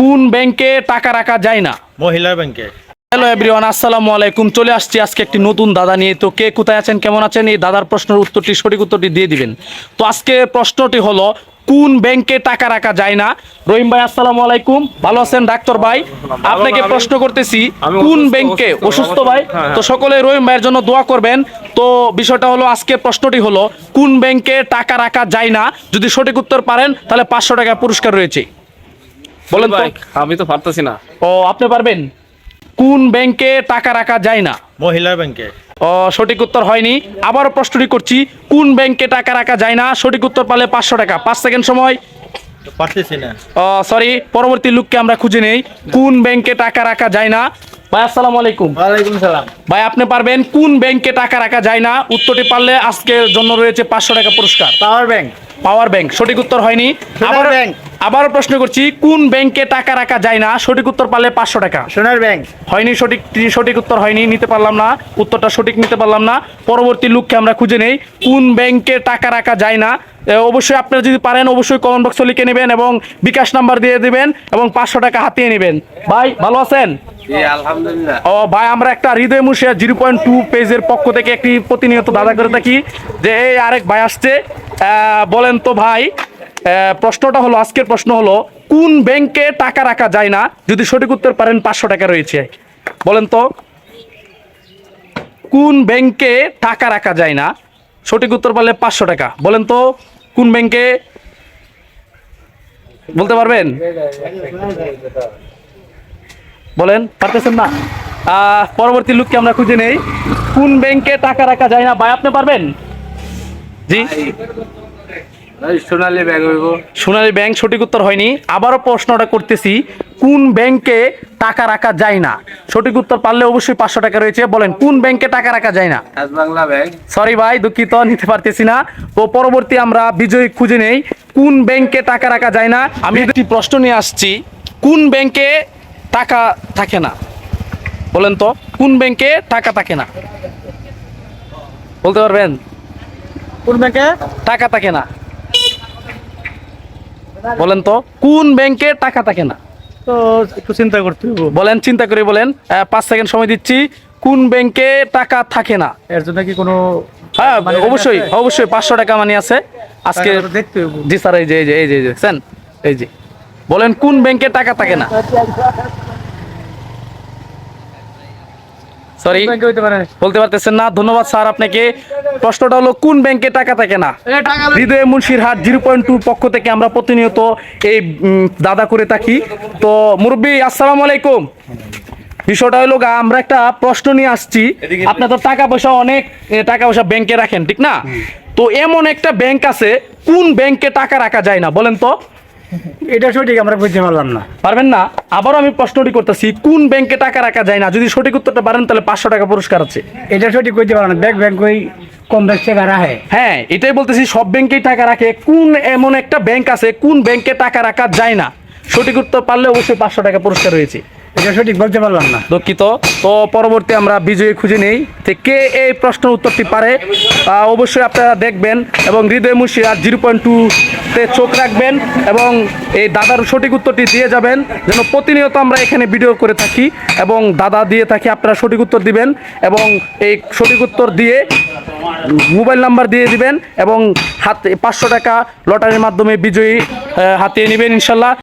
কোন ব্যাংকে টাকা রাখা যায় না? মহিলার ব্যাংকে। হ্যালো এভরিওয়ান আসসালামু আলাইকুম। চলে আসছি আজকে একটি নতুন দাদা নিয়ে। তো কে কোথায় আছেন কেমন আছেন? এই দাদার প্রশ্নের উত্তরটি সঠিক উত্তরটি দিয়ে দিবেন। তো আজকে প্রশ্নটি হলো কোন ব্যাংকে টাকা রাখা যায় না? রহিম ভাই আসসালামু আলাইকুম। ভালো আছেন ডাক্তার ভাই? আপনাকে প্রশ্ন করতেছি কোন ব্যাংকে? অসুস্থ, অসুস্থ ভাই? হ্যাঁ, তো সকলে রহিম ভাইয়ের জন্য দোয়া করবেন। তো বিষয়টা হলো আজকে প্রশ্নটি হলো কোন ব্যাংকে টাকা রাখা যায় না? যদি সঠিক উত্তর পারেন তাহলে পাঁচশো টাকা পুরস্কার রয়েছে। বলেন ভাই, আমি তো পারতেছি না। ও আপনি পারবেন? কোন ব্যাংকে টাকা রাখা যায় না? মহিলার ব্যাংকে। ও সঠিক উত্তর হয়নি। আবারও প্রশ্নটি করছি কোন ব্যাংকে টাকা রাখা যায় না? সঠিক উত্তর পালে পাঁচশো টাকা। পাঁচ সেকেন্ড সময়। তো পারতেছি না। সরি পরবর্তী লুককে আমরা খুঁজে নেই। কোন ব্যাংকে টাকা রাখা যায় না? ভাই আসসালামু আলাইকুম। ওয়ালাইকুম সালাম। ভাই আপনি পারবেন কোন ব্যাংকে টাকা রাখা যায় না উত্তরটি পারলে আজকের জন্য রয়েছে পাঁচশো টাকা পুরস্কার। পাওয়ার ব্যাংক পাওয়ার ব্যাংক সঠিক উত্তর হয়নি। আবার ব্যাংক। আবারও প্রশ্ন করছি কোন ব্যাংকে টাকা রাখা যায় না সঠিক উত্তর পারলে পাঁচশো টাকা? সোনার ব্যাংক হয়নি সঠিক সঠিক উত্তর হয়নি নিতে পারলাম না উত্তরটা সঠিক নিতে পারলাম না। পরবর্তী লুককে আমরা খুঁজে নেই কোন ব্যাংকে টাকা রাখা যায় না। অবশ্যই আপনারা যদি পারেন অবশ্যই কমেন্ট বক্সে লিখে নেবেন এবং বিকাশ নাম্বার দিয়ে দিবেন এবং পাঁচশো টাকা হাতিয়ে নেবেন। ভাই ভালো আছেন? ও ভাই, আমরা একটা হৃদয় মুশিয়া জিরো পয়েন্ট টু পেজের পক্ষ থেকে একটি প্রতিনিয়ত দাদা করে থাকি। যে এই আরেক ভাই আসছে বলেন তো ভাই প্রশ্নটা হলো, আজকের প্রশ্ন হলো, কোন ব্যাংকে টাকা রাখা যায় না? যদি সঠিক উত্তর পারেন, পাঁচশো টাকা রয়েছে। বলেন তো, কোন ব্যাংকে টাকা রাখা যায় না? সঠিক উত্তর পারলে পাঁচশো টাকা। বলেন তো, কোন ব্যাংকে, বলতে পারবেন? বলেন পারতেছেন না? পরবর্তী লুককে আমরা খুঁজে নেই। কোন ব্যাংকে টাকা রাখা যায় না? ভাই আপনি পারবেন? জি? সোনালী হইব। সোনালী ব্যাংক সঠিক উত্তর হয়নি। আবারও প্রশ্নটা করতেছি কোন ব্যাংকে টাকা রাখা যায় না? সঠিক উত্তর পারলে অবশ্যই পাঁচশো টাকা রয়েছে। বলেন কোন ব্যাংকে টাকা রাখা যায় না? বাংলা সরি ভাই দুঃখিত নিতে পারতেছি না। তো পরবর্তী আমরা বিজয়ী খুঁজে নেই। কোন ব্যাংকে টাকা রাখা যায় না? আমি একটি প্রশ্ন নিয়ে আসছি। কোন ব্যাংকে টাকা থাকে না। বলেন তো কোন ব্যাংকে টাকা থাকে না? বলতে পারবেন? কোন ব্যাংকে? টাকা থাকে না। বলেন তো কোন ব্যাংকে টাকা থাকে না? তো একটু চিন্তা করতে বলেন চিন্তা করে বলেন। পাঁচ সেকেন্ড সময় দিচ্ছি। কোন ব্যাংকে টাকা থাকে না? এর জন্য কি কোনো হ্যাঁ মানে অবশ্যই অবশ্যই পাঁচশো টাকা মানি আছে। আজকে দেখতে জি স্যার এই যে এই যে এই যে এই যে এই যে। বলেন কোন ব্যাংকে টাকা থাকে না? সরি বলতে পারতেছেন না। ধন্যবাদ স্যার আপনাকে। প্রশ্নটা হলো কোন ব্যাংকে টাকা থাকে না? টাকা Hridoy Munshirhat zero point two পক্ষ থেকে আমরা প্রতিনিয়ত এই দাদা করে থাকি। তো মুরব্বী আসসালামু আলাইকুম। বিষয়টা হলো গা, আমরা একটা প্রশ্ন নিয়ে আসছি। আপনার তো টাকা পয়সা অনেক টাকা পয়সা ব্যাংকে রাখেন ঠিক না? তো এমন একটা ব্যাংক আছে কোন ব্যাংকে টাকা রাখা যায় না বলেন তো। এটা সঠিক আমরা বুঝতে পারলাম না। পারবেন না? আবারও আমি প্রশ্নটি করতেছি কোন ব্যাংকে টাকা রাখা যায় না? যদি সঠিক উত্তরটা পারেন তাহলে পাঁচশো টাকা পুরস্কার আছে। এটা সঠিক বুঝতে পারলাম ব্যাংক ব্যাংক ওই কম ব্যাংক টাকা রাখে। হ্যাঁ এটাই বলতেছি সব ব্যাংকেই টাকা রাখে। কোন এমন একটা ব্যাংক আছে কোন ব্যাংকে টাকা রাখা যায় না? সঠিক উত্তর পারলে অবশ্যই পাঁচশো টাকা পুরস্কার রয়েছে। এটা সঠিক বলতে পারলাম না। দুঃখিত। তো পরবর্তী আমরা বিজয়ী খুঁজে নেই যে কে এই প্রশ্নের উত্তরটি পারে, তা অবশ্যই আপনারা দেখবেন এবং হৃদয় মুর্শিদার জিরো পয়েন্ট টুতে চোখ রাখবেন এবং এই দাদার সঠিক উত্তরটি দিয়ে যাবেন, যেন প্রতিনিয়ত আমরা এখানে ভিডিও করে থাকি এবং দাদা দিয়ে থাকি আপনারা সঠিক উত্তর দিবেন এবং এই সঠিক উত্তর দিয়ে মোবাইল নাম্বার দিয়ে দিবেন এবং হাতে পাঁচশো টাকা লটারির মাধ্যমে বিজয়ী হাতিয়ে নেবেন ইনশাল্লাহ।